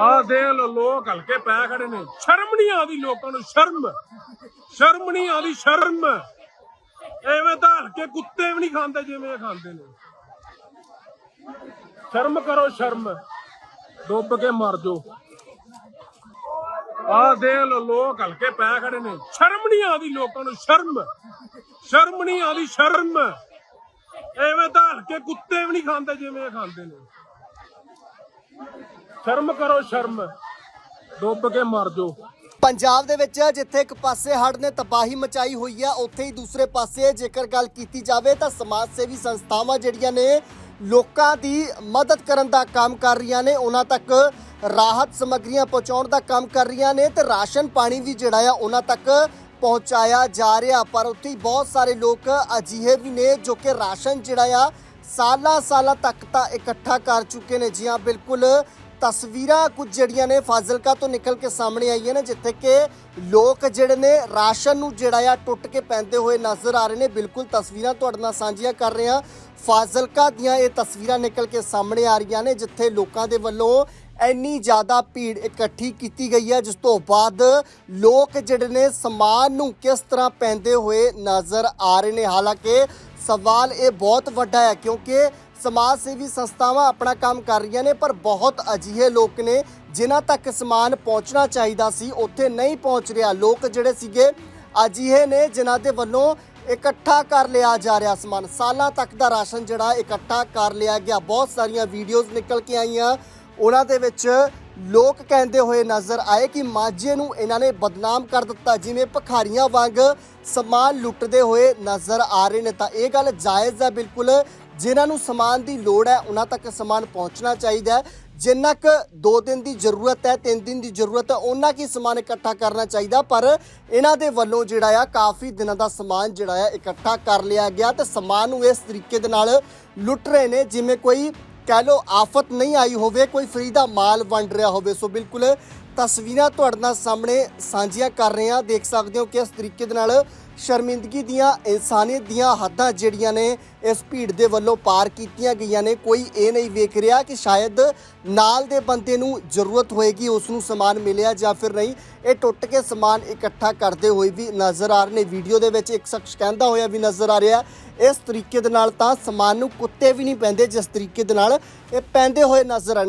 ਆ ਦੇ ਲੋ ਲੋਕ ਹਲਕੇ ਪੈ ਖੜੇ ਨੇ। ਸ਼ਰਮ ਨਹੀਂ ਆਉਂਦੀ ਲੋਕਾਂ ਨੂੰ ਸ਼ਰਮ। ਸ਼ਰਮ ਨਹੀਂ ਆਉਂਦੀ ਸ਼ਰਮ। ਐਵੇਂ ਤਾਂ ਹਲਕੇ ਕੁੱਤੇ ਵੀ ਨਹੀਂ ਖਾਂਦੇ ਜਿਵੇਂ ਇਹ ਖਾਂਦੇ ਨੇ। ਸ਼ਰਮ ਕਰੋ, ਸ਼ਰਮ। ਡੁੱਬ ਕੇ ਮਰ ਜਾਓ। ਆ ਦੇ ਲੋ ਲੋਕ ਹਲਕੇ ਪੈ ਖੜੇ ਨੇ। ਸ਼ਰਮ ਨਹੀਂ ਆਉਂਦੀ ਲੋਕਾਂ ਨੂੰ ਸ਼ਰਮ। ਸ਼ਰਮ ਨਹੀਂ ਆਉਂਦੀ ਸ਼ਰਮ। ਐਵੇਂ ਤਾਂ ਹਲਕੇ ਕੁੱਤੇ ਵੀ ਨਹੀਂ ਖਾਂਦੇ ਜਿਵੇਂ ਇਹ ਖਾਂਦੇ ਨੇ। ਸ਼ਰਮ ਕਰੋ, ਸ਼ਰਮ। ਡੁੱਬ ਕੇ ਮਰ ਜਾਓ। ਪੰਜਾਬ ਦੇ ਵਿੱਚ ਜਿੱਥੇ ਇੱਕ ਪਾਸੇ ਹੜ੍ਹ ਨੇ ਤਬਾਹੀ ਮਚਾਈ ਹੋਈ ਹੈ ਉੱਥੇ ਹੀ ਦੂਸਰੇ ਪਾਸੇ ਜੇਕਰ ਗੱਲ ਕੀਤੀ ਜਾਵੇ ਤਾਂ ਸਮਾਜ ਸੇਵੀ ਸੰਸਥਾਵਾਂ ਜਿਹੜੀਆਂ ਨੇ ਲੋਕਾਂ ਦੀ ਮਦਦ ਕਰਨ ਦਾ ਕੰਮ ਕਰ ਰਹੀਆਂ ਨੇ, ਉਹਨਾਂ ਤੱਕ ਰਾਹਤ ਸਮੱਗਰੀਆਂ ਪਹੁੰਚਾਉਣ ਦਾ ਕੰਮ ਕਰ ਰਹੀਆਂ ਨੇ ਤੇ ਰਾਸ਼ਨ ਪਾਣੀ ਵੀ ਜਿਹੜਾ ਆ ਉਹਨਾਂ ਤੱਕ ਪਹੁੰਚਾਇਆ ਜਾ ਰਿਹਾ, ਪਰ ਉੱਥੇ ਬਹੁਤ ਸਾਰੇ ਲੋਕ ਅਜਿਹੇ ਵੀ ਨੇ ਜੋ ਕਿ ਰਾਸ਼ਨ ਜਿਹੜਾ ਆ ਸਾਲਾਂ ਸਾਲਾਂ ਤੱਕ ਤਾਂ ਇਕੱਠਾ ਕਰ ਚੁੱਕੇ ਨੇ। ਜੀ ਹਾਂ, ਬਿਲਕੁਲ ਤਸਵੀਰਾਂ ਕੁਝ ਜਿਹੜੀਆਂ ਨੇ ਫਾਜ਼ਿਲਕਾ ਤੋਂ ਨਿਕਲ ਕੇ ਸਾਹਮਣੇ ਆਈਆਂ ਨੇ, ਜਿੱਥੇ ਕਿ ਲੋਕ ਜਿਹੜੇ ਨੇ ਰਾਸ਼ਨ ਨੂੰ ਜਿਹੜਾ ਆ ਟੁੱਟ ਕੇ ਪੈਂਦੇ ਹੋਏ ਨਜ਼ਰ ਆ ਰਹੇ ਨੇ। ਬਿਲਕੁਲ ਤਸਵੀਰਾਂ ਤੁਹਾਡੇ ਨਾਲ ਸਾਂਝੀਆਂ ਕਰ ਰਹੇ ਹਾਂ। ਫਾਜ਼ਿਲਕਾ ਦੀਆਂ ਇਹ ਤਸਵੀਰਾਂ ਨਿਕਲ ਕੇ ਸਾਹਮਣੇ ਆ ਰਹੀਆਂ ਨੇ, ਜਿੱਥੇ ਲੋਕਾਂ ਦੇ ਵੱਲੋਂ ਇੰਨੀ ਜ਼ਿਆਦਾ ਭੀੜ ਇਕੱਠੀ ਕੀਤੀ ਗਈ ਹੈ, ਜਿਸ ਤੋਂ ਬਾਅਦ ਲੋਕ ਜਿਹੜੇ ਨੇ ਸਮਾਨ ਨੂੰ ਕਿਸ ਤਰ੍ਹਾਂ ਪੈਂਦੇ ਹੋਏ ਨਜ਼ਰ ਆ ਰਹੇ ਨੇ। ਹਾਲਾਂਕਿ ਸਵਾਲ ਇਹ ਬਹੁਤ ਵੱਡਾ ਹੈ ਕਿਉਂਕਿ ਸਮਾਜ ਸੇਵੀ ਸੰਸਥਾਵਾਂ ਆਪਣਾ ਕੰਮ ਕਰ ਰਹੀਆਂ ਨੇ, ਪਰ ਬਹੁਤ ਅਜਿਹੇ ਲੋਕ ਨੇ ਜਿਨ੍ਹਾਂ ਤੱਕ ਸਮਾਨ ਪਹੁੰਚਣਾ ਚਾਹੀਦਾ ਸੀ, ਉੱਥੇ ਨਹੀਂ ਪਹੁੰਚ ਰਿਹਾ। ਲੋਕ ਜਿਹੜੇ ਸੀਗੇ ਅਜਿਹੇ ਨੇ ਜਿਨ੍ਹਾਂ ਦੇ ਵੱਲੋਂ ਇਕੱਠਾ ਕਰ ਲਿਆ ਜਾ ਰਿਹਾ ਸਮਾਨ। ਸਾਲਾਂ ਤੱਕ ਦਾ ਰਾਸ਼ਨ ਜਿਹੜਾ ਇਕੱਠਾ ਕਰ ਲਿਆ ਗਿਆ। ਬਹੁਤ ਸਾਰੀਆਂ ਵੀਡੀਓਜ਼ ਨਿਕਲ ਕੇ ਆਈਆਂ। ਉਹਨਾਂ ਦੇ ਵਿੱਚ ਲੋਕ ਕਹਿੰਦੇ ਹੋਏ ਨਜ਼ਰ ਆਏ ਕਿ ਮਾਝੇ ਨੂੰ ਇਹਨਾਂ ਨੇ ਬਦਨਾਮ ਕਰ ਦਿੱਤਾ। ਜਿਵੇਂ ਭਖਾਰੀਆਂ ਵਾਂਗ ਸਮਾਨ ਲੁੱਟਦੇ ਹੋਏ ਨਜ਼ਰ ਆ ਰਹੇ ਨੇ। ਤਾਂ ਇਹ ਗੱਲ ਜਾਇਜ਼ ਹੈ ਬਿਲਕੁਲ। ਜਿਨ੍ਹਾਂ ਨੂੰ ਸਮਾਨ ਦੀ ਲੋੜ ਹੈ, ਉਹਨਾਂ ਤੱਕ ਸਮਾਨ ਪਹੁੰਚਣਾ ਚਾਹੀਦਾ ਹੈ। ਜਿੰਨਾ ਕੁ 2 ਦਿਨ ਦੀ ਜ਼ਰੂਰਤ ਹੈ 3 ਦਿਨ ਦੀ ਜ਼ਰੂਰਤ ਹੈ, ਉਹਨਾਂ ਕੀ ਸਮਾਨ ਇਕੱਠਾ ਕਰਨਾ ਚਾਹੀਦਾ। ਪਰ ਇਹਨਾਂ ਦੇ ਵੱਲੋਂ ਜਿਹੜਾ ਆ, ਕਾਫੀ ਦਿਨਾਂ ਦਾ ਸਮਾਨ ਜਿਹੜਾ ਆ, ਇਕੱਠਾ ਕਰ ਲਿਆ ਗਿਆ। ਤੇ ਸਮਾਨ ਨੂੰ ਇਸ ਤਰੀਕੇ ਦੇ ਨਾਲ ਲੁੱਟ ਰਹੇ ਨੇ। ਜਿਵੇਂ ਕੋਈ ਕਹਿ ਲੋ ਆਫਤ ਨਹੀਂ ਆਈ ਹੋਵੇ, ਕੋਈ ਫਰੀ ਦਾ ਮਾਲ ਵੰਡ ਰਿਹਾ ਹੋਵੇ। ਸੋ ਬਿਲਕੁਲ ਤਸਵੀਰਾਂ ਤੁਹਾਡੇ ਨਾਲ ਸਾਹਮਣੇ ਸਾਂਝੀਆਂ ਕਰ ਰਹੇ ਹਾਂ। ਦੇਖ ਸਕਦੇ ਹੋ ਕਿ ਇਸ ਤਰੀਕੇ ਦੇ ਨਾਲ ਸ਼ਰਮਿੰਦਗੀ ਦੀਆਂ, ਇਨਸਾਨੀਅਤ ਦੀਆਂ ਹੱਦਾਂ ਜਿਹੜੀਆਂ ਨੇ ਇਸ ਭੀੜ ਦੇ ਵੱਲੋਂ ਪਾਰ ਕੀਤੀਆਂ ਗਈਆਂ ਨੇ, ਕੋਈ ਇਹ ਨਹੀਂ ਵੇਖ ਰਿਹਾ ਕਿ ਸ਼ਾਇਦ ਨਾਲ ਦੇ ਬੰਦੇ ਨੂੰ ਜ਼ਰੂਰਤ ਹੋਏਗੀ, ਉਸ ਨੂੰ ਸਮਾਨ ਮਿਲਿਆ ਜਾਂ ਫਿਰ ਨਹੀਂ। ਇਹ ਟੁੱਟ ਕੇ ਸਮਾਨ ਇਕੱਠਾ ਕਰਦੇ ਹੋਏ ਵੀ ਨਜ਼ਰ ਆ ਰਹੇ ਨੇ। ਵੀਡੀਓ ਦੇ ਵਿੱਚ ਇੱਕ ਸ਼ਖਸ ਕਹਿੰਦਾ ਹੋਇਆ ਵੀ ਨਜ਼ਰ ਆ ਰਿਹਾ, ਇਸ ਤਰੀਕੇ ਦੇ ਨਾਲ ਤਾਂ ਸਮਾਨ ਨੂੰ ਕੁੱਤੇ ਵੀ ਨਹੀਂ ਪੈਂਦੇ, ਜਿਸ ਤਰੀਕੇ ਦੇ ਨਾਲ ਇਹ ਪੈਂਦੇ ਹੋਏ ਨਜ਼ਰ ਆਣੇ